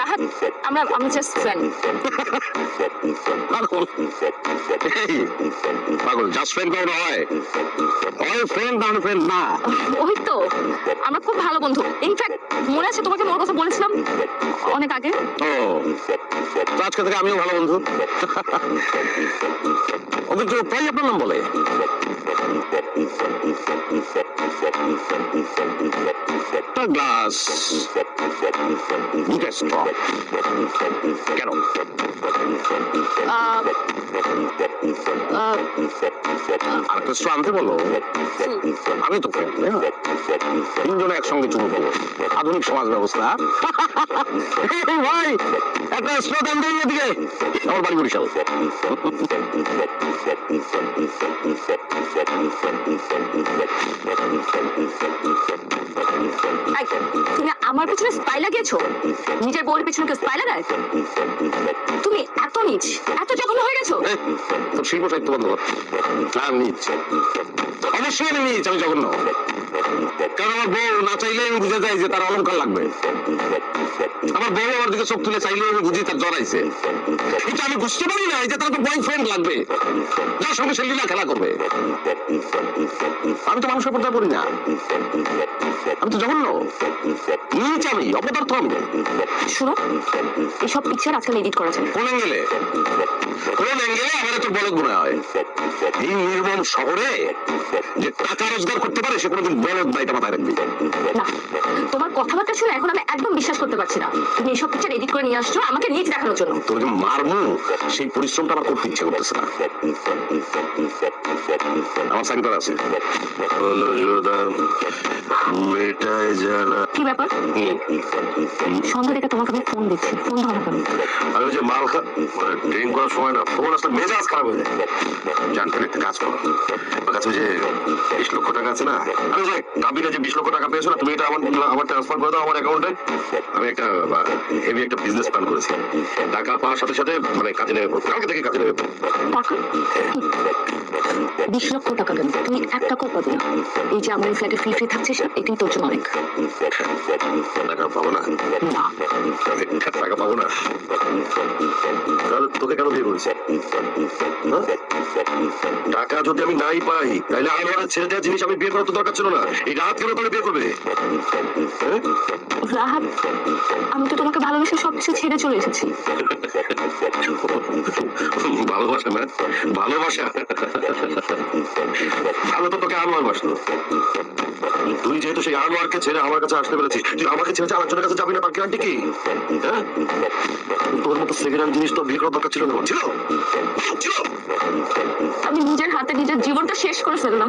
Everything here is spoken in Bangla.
রাহাত আমরা আমরা জাস্ট ফ্রেন্ড পাগল পাগল জাস্ট ফ্রেন্ড কখনো হয়। হয় ফ্রেন্ড না ফ্রেন্ড না। ওই তো আমরা খুব ভালো বন্ধু। ইনফ্যাক্ট মনে আছে তোমাকে মোর কথা বলেছিলাম অনেক আগে। ও তো আজকে থেকে আমিও ভালো বন্ধু। ও কিন্তু প্রায় আপনার নাম বলে। দুটা স্ট্র কেন আহ, আহ, আর একটা স্ট্র আনতে বলো। আমি তো তিনজনে একসঙ্গে চুমু দেবো আধুনিক সমাজ ব্যবস্থা। ভাই একটা স্ট্র দাম দেই এদিকে আমার বাড়ি বরিশাল। এই, তুমি আমার পিছনে স্পাই লাগিয়েছো? নিজের বউয়ের পিছনে কেউ স্পাই লাগায়? তুমি এত নিচ, এত জঘন্য হয়ে গেছো? শিল্প সাহিত্য বন্ধ কর। আর নিচ। অবশ্যই আমি নিচ, আমি জঘন্য। কারণ আমার বউ না চাইলে আমি বুঝে যাই যে তার অলঙ্কার লাগবে। আমার বউ আমার দিকে চোখ তুলে চাইলে আমি বুঝি তার জড়াইছে কিন্তু আমি বুঝতে পারি না যে তার তো বয়ফ্রেন্ড লাগবে। যার সঙ্গে সে লীলা খেলা করবে। আমি তো মানুষের পর্দা করি না। আমি তো জঘন্য। নিচ আমি অপদার্থ আমি শুনো এইসব পিকচার আজকাল এডিট করা যায়। কোন অ্যাঙ্গেলে? কোন অ্যাঙ্গেলে আমার এত বলদ মনে হয়? এই নির্মম শহরে যে টাকা রোজগার করতে পারে সে কোনোদিন বলদ না এটা মাথায় রাখবি। না তোমার কথাবার্তা শুনে এখন আমি একদম বিশ্বাস করতে পারছি না। তুমি এইসব পিকচার এডিট করে নিয়ে আসছো আমাকে নিচ দেখানোর জন্য। তোর যে মারমু সেই পরিশ্রমটা আমার করতে ইচ্ছে করতেছে না। আমার সাইন করা আছে। মেটায় জানা কি ব্যাপার? সন্ধ্যা থেকে তোমাকে আমি ফোন দিচ্ছি ফোন ধরো না কেন? ওই যে মাল ড্রিঙ্ক করার সময় না ফোন আসলে মেজাজ খারাপ হয়ে যায়। জানতেন একটা কাজ করো। আমার কাছে যে বিশ লক্ষ টাকা আছে না? আমি যে কাবিনে যে বিশ লক্ষ টাকা পেয়েছ না তুমি এটা আমার আমার ট্রান্সফার করে দাও আমার অ্যাকাউন্টে আমি একটা হেভি একটা বিজনেস প্ল্যান করেছি। টাকা পাওয়ার সাথে সাথে মানে কাজে নেবে কালকে থেকে কাজে নেবে বিশ লক্ষ টাকা কেন? তুই এক টাকাও পাবি না। এই যে আমার ফ্ল্যাটে ফ্রি ফ্রি থাকছিস না এটাই তোর জন্য অনেক। টাকা তোকে কেন বিয়ে করেছি? টাকা যদি আমি নাই পাই তাহলে আনোয়ারের ছেড়ে দেওয়া জিনিস আমি বিয়ে করার তো দরকার ছিল না এই রাত কেন তাহলে বিয়ে করবে আমি তো তোমাকে ভালোবেসে সবকিছু ছেড়ে চলে এসেছি ভালোবাসা না? ভালোবাসা? ভালো তো তোকে আনোয়ার বাসলো তুই যেহেতু সেই আনোয়ারকে ছেড়ে আমার কাছে আসতে পেরেছিস, তুই আমাকে ছেড়ে আমার আরেকজনের কাছে যাবি না তার গ্যারান্টি কি? হ্যাঁ? তোর মতো সেকেন্ড হ্যান্ড জিনিস তো বিয়ে করার দরকার ছিল না। ছিল? আমি নিজের হাতে নিজের জীবনটা শেষ করে ফেললাম।